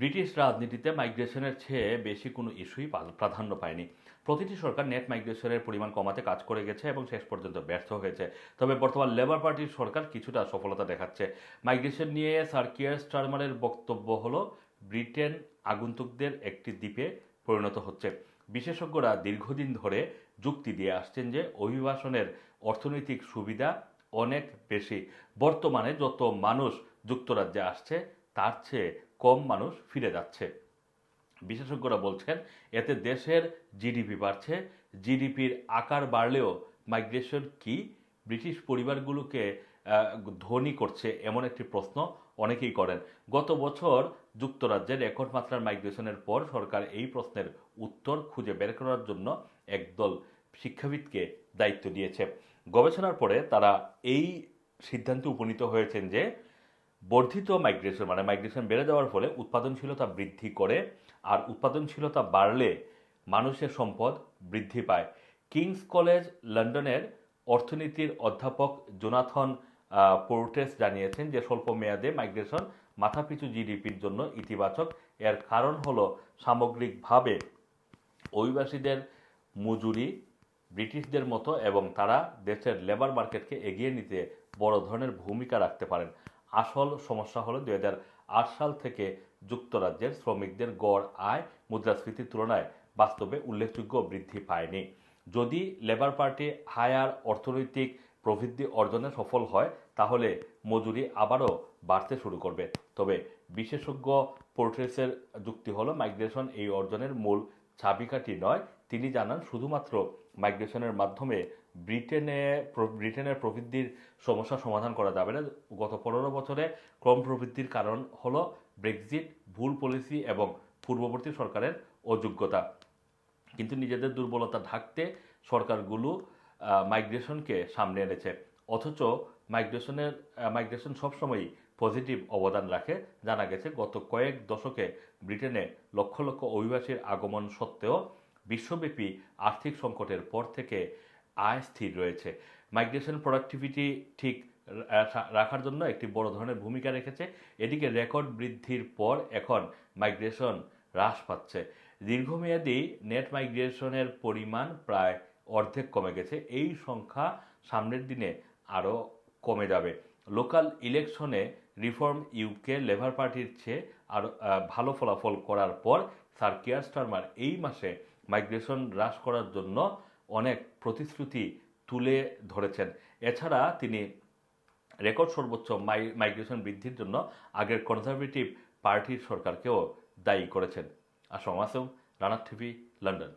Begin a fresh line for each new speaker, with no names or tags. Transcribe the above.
British রাজনীতিতে মাইগ্রেশনের চেয়ে বেশি কোনো ইস্যুই প্রাধান্য পায়নি। প্রতিটি সরকার নেট মাইগ্রেশনের পরিমাণ কমাতে কাজ করে গেছে এবং শেষ পর্যন্ত ব্যর্থ হয়েছে। তবে বর্তমান লেবার পার্টির সরকার কিছুটা সফলতা দেখাচ্ছে। মাইগ্রেশন নিয়ে স্যার কিয়ার স্টারমারের বক্তব্য হলো, ব্রিটেন আগন্তুকদের একটি দ্বীপে পরিণত হচ্ছে। বিশেষজ্ঞরা দীর্ঘদিন ধরে যুক্তি দিয়ে আসছেন যে অভিবাসনের অর্থনৈতিক সুবিধা অনেক বেশি। বর্তমানে যত মানুষ যুক্তরাজ্যে আসছে তার চেয়ে কম মানুষ ফিরে যাচ্ছে। বিশেষজ্ঞরা বলছেন, এতে দেশের জিডিপি বাড়ছে। জিডিপির আকার বাড়লেও মাইগ্রেশন কি? ব্রিটিশ পরিবারগুলোকে ধনী করছে এমন একটি প্রশ্ন অনেকেই করেন। গত বছর যুক্তরাজ্যে রেকর্ড মাত্রার মাইগ্রেশনের পর সরকার এই প্রশ্নের উত্তর খুঁজে বের করার জন্য একদল শিক্ষাবিদকে দায়িত্ব দিয়েছে। গবেষণার পরে তারা এই সিদ্ধান্তে উপনীত হয়েছেন যে বর্ধিত মাইগ্রেশন মানে মাইগ্রেশন বেড়ে যাওয়ার ফলে উৎপাদনশীলতা বৃদ্ধি করে আর উৎপাদনশীলতা বাড়লে মানুষের সম্পদ বৃদ্ধি পায়। কিংস কলেজ লন্ডনের অর্থনীতির অধ্যাপক জোনাথন পোর্টেস জানিয়েছেন যে স্বল্প মেয়াদে মাইগ্রেশন মাথাপিছু জিডিপির জন্য ইতিবাচক। এর কারণ হলো সামগ্রিকভাবে অভিবাসীদের মজুরি, ব্রিটিশদের মতো এবং তারা দেশের লেবার মার্কেটকে এগিয়ে নিতে বড় ধরনের ভূমিকা রাখতে পারেন। আসল সমস্যা হলো দু হাজার আট সাল থেকে যুক্তরাজ্যের শ্রমিকদের গড় আয় মুদ্রাস্ফীতির তুলনায় বাস্তবে উল্লেখযোগ্য বৃদ্ধি পায়নি। যদি লেবার পার্টি হায়ার অর্থনৈতিক প্রবৃদ্ধি অর্জনে সফল হয়, তাহলে মজুরি আবারও বাড়তে শুরু করবে। তবে বিশেষজ্ঞ পোর্ট্রেসের যুক্তি হলো, মাইগ্রেশন এই অর্জনের মূল চাবিকাঠি নয়, তিনি জানান শুধুমাত্র মাইগ্রেশনের মাধ্যমে ব্রিটেনে ব্রিটেনের প্রবৃদ্ধির সমস্যা সমাধান করা যাবে না। গত পনেরো বছরে ক্রম প্রবৃদ্ধির কারণ হল ব্রেক্সিট, ভুল পলিসি এবং পূর্ববর্তী সরকারের অযোগ্যতা। কিন্তু নিজেদের দুর্বলতা ঢাকতে সরকারগুলো মাইগ্রেশনকে সামনে এনেছে। অথচ মাইগ্রেশনের মাইগ্রেশন সবসময়ই পজিটিভ অবদান রাখে। জানা গেছে, গত কয়েক দশকে ব্রিটেনে লক্ষ লক্ষ অভিবাসীর আগমন সত্ত্বেও বিশ্বব্যাপী আর্থিক সংকটের পর থেকে আয় স্থির রয়েছে। মাইগ্রেশন প্রোডাক্টিভিটি ঠিক রাখার জন্য একটি বড় ধরনের ভূমিকা রেখেছে। এদিকে রেকর্ড বৃদ্ধির পর এখন মাইগ্রেশন হ্রাস পাচ্ছে। দীর্ঘমেয়াদী নেট মাইগ্রেশনের পরিমাণ প্রায় অর্ধেক কমে গেছে। এই সংখ্যা সামনের দিনে আরও কমে যাবে। লোকাল ইলেকশনে রিফর্ম ইউকে লেবার পার্টির চেয়ে আহ, ভালো ফলাফল করার পর স্যার কেয়ার স্টারমার এই মাসে মাইগ্রেশন হ্রাস করার জন্য অনেক প্রতিশ্রুতি তুলে ধরেছেন। এছাড়া তিনি রেকর্ড সর্বোচ্চ মাই মাইগ্রেশন বৃদ্ধির জন্য আগের কনজারভেটিভ পার্টির সরকারকেও দায়ী করেছেন। আসম আসম রানার টিভি লন্ডন।